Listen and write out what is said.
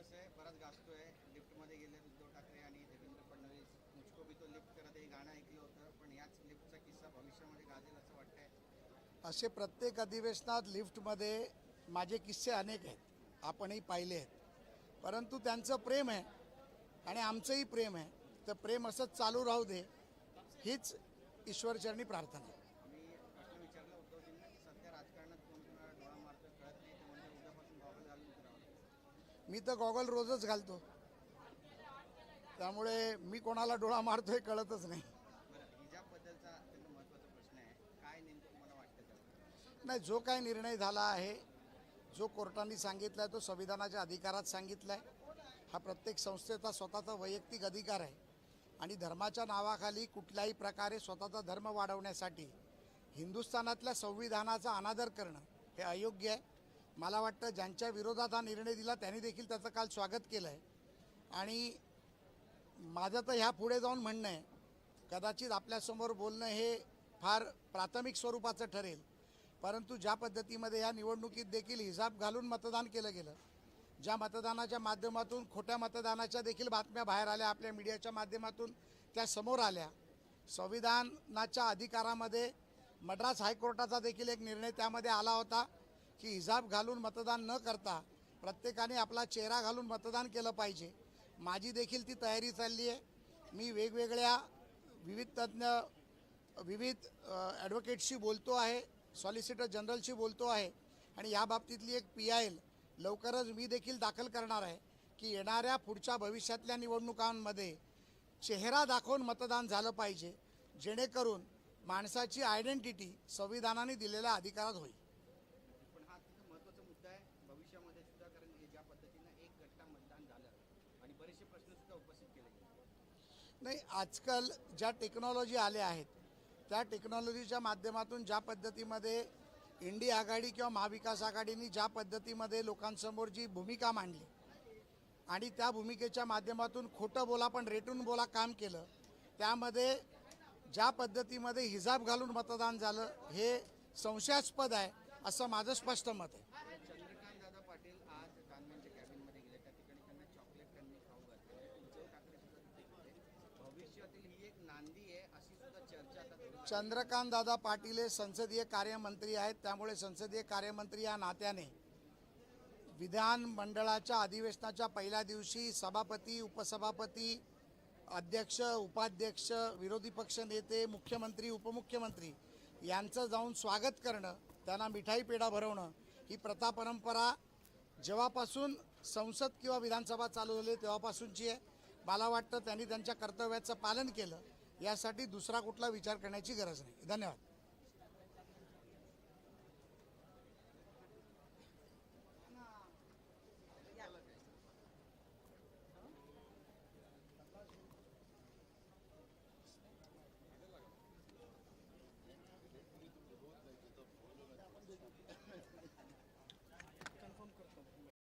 दिवस आहे बराच गाजतोय. लिफ्टमध्ये गेले उद्धव ठाकरे आणि देवेंद्र फडणवीस. मुचको भी तो लिफ्ट करत हे गाणं ऐकलं होतं पण याच लिफ्टचा किस्सा भविष्यामध्ये गाजेल असं वाटतंय. असे प्रत्येक अधिवेशनात लिफ्टमध्ये माझे किस्से अनेक आहेत. आपणही पाहिले आहेत. परंतु त्यांचं प्रेम आहे आणि आमचंही प्रेम आहे. तर प्रेम असंच चालू राहू दे. हीच ईश्वरचरणी प्रार्थना आहे मी प्रश्न विचारला उद्धवजींना की सध्या राजकारणात कोण कोणाला डोळा मारतोय कळत नाही ते म्हणजे उद्यापासून गॉगल घालून फिरावं लागतं. मी तर गॉगल रोजच घालतो. त्यामुळे मी कोणाला डोळा मारतोय कळतच नाही. नाही जो काय निर्णय झाला आहे जो कोर्टाने सांगितला आहे तो संविधानाच्या अधिकारात सांगितला आहे हा प्रत्येक संस्थेचा स्वतःचा वैयक्तिक अधिकार आहे. आणि धर्माच्या नावाखाली कुठल्याही प्रकारे स्वतःचा धर्म वाढवण्यासाठी हिंदुस्थानातल्या संविधानाचा अनादर करणं हे अयोग्य आहे. मला वाटतं ज्यांच्या विरोधात हा निर्णय दिला त्यांनी देखील त्याचं काल स्वागत केलं आहे आणि माझं तर ह्या पुढे जाऊन म्हणणं आहे कदाचित आपल्यासमोर बोलणं हे फार प्राथमिक स्वरूपाचं ठरेल. परंतु ज्या पद्धतीमध्ये या निवडणुकीत देखील हिजाब घालून मतदान केलं गेलं ज्या मतदानाच्या माध्यमातून खोट्या मतदानाच्या देखील बातम्या बाहेर आल्या आपल्या मीडियाच्या माध्यमातून त्या समोर आल्या संविधानाच्या अधिकारामध्ये मद्रास हायकोर्टाचा देखील एक निर्णय त्यामध्ये आला होता. की हिजाब घालून मतदान न करता प्रत्येकाने आपला चेहरा घालून मतदान केलं पाहिजे. माझी देखील ती तयारी चालली आहे. मी वेगवेगळ्या विविध तज्ज्ञ विविध ॲडव्होकेटशी बोलतो आहे सॉलिसिटर जनरलशी बोलतो आहे आणि या बाबतीतली एक पी आय एल लवकरच मी देखील दाखल करणार आहे की येणाऱ्या पुढच्या भविष्यातल्या निवडणुकांमध्ये चेहरा दाखवून मतदान झालं पाहिजे जेणेकरून माणसाची आयडेंटिटी संविधानाने दिलेल्या अधिकारात होईल पण हा अत्यंत महत्त्वाचा मुद्दा आहे भविष्यामध्ये सुद्धा कारण हे ज्या पद्धतीनं एक गट्टा मतदान झालं आणि बरेचसे प्रश्न सुद्धा उपस्थित केले नाही आजकाल ज्या टेक्नॉलॉजी आल्या आहेत त्या टेक्नॉलॉजीच्या माध्यमातून ज्या पद्धतीमध्ये इंडिया आघाडी किंवा महाविकास आघाडीने ज्या पद्धतीमध्ये लोकांसमोर जी भूमिका मांडली आणि त्या भूमिकेच्या माध्यमातून खोटं बोला पण रेटून बोला काम केलं त्यामध्ये ज्या पद्धतीमध्ये हिजाब घालून मतदान झालं हे संशयास्पद आहे असं माझं स्पष्ट मत आहे चंद्रकांत दादा पाटील आज कानमनच्या कॅबिनमध्ये गेले त्या ठिकाणी त्यांना चॉकलेट त्यांनी खाऊ घातले उद्धव ठाकरे सुद्धा तिथे होते भविष्यातील ही एक नांदी आहे अशी सुद्धा चर्चा चंद्रकांत दादा पाटील हे संसदीय कार्यमंत्री आहेत त्यामुळे संसदीय कार्यमंत्री या नात्याने विधान मंडळाच्या अधिवेशनाच्या पहिल्या दिवशी सभापती उपसभापती अध्यक्ष उपाध्यक्ष विरोधी पक्ष नेते मुख्यमंत्री उपमुख्यमंत्री यांचं जाऊन स्वागत करणं त्यांना मिठाई पेढा भरवणं ही प्रथा परंपरा जेव्हापासून संसद किंवा विधानसभा चालू झाली तेव्हापासूनची आहे. मला वाटतं त्यांनी त्यांच्या कर्तव्याचं पालन केलं. यासाठी दुसरा कुठला विचार करण्याची गरज नाही. धन्यवाद. कन्फर्म करतो.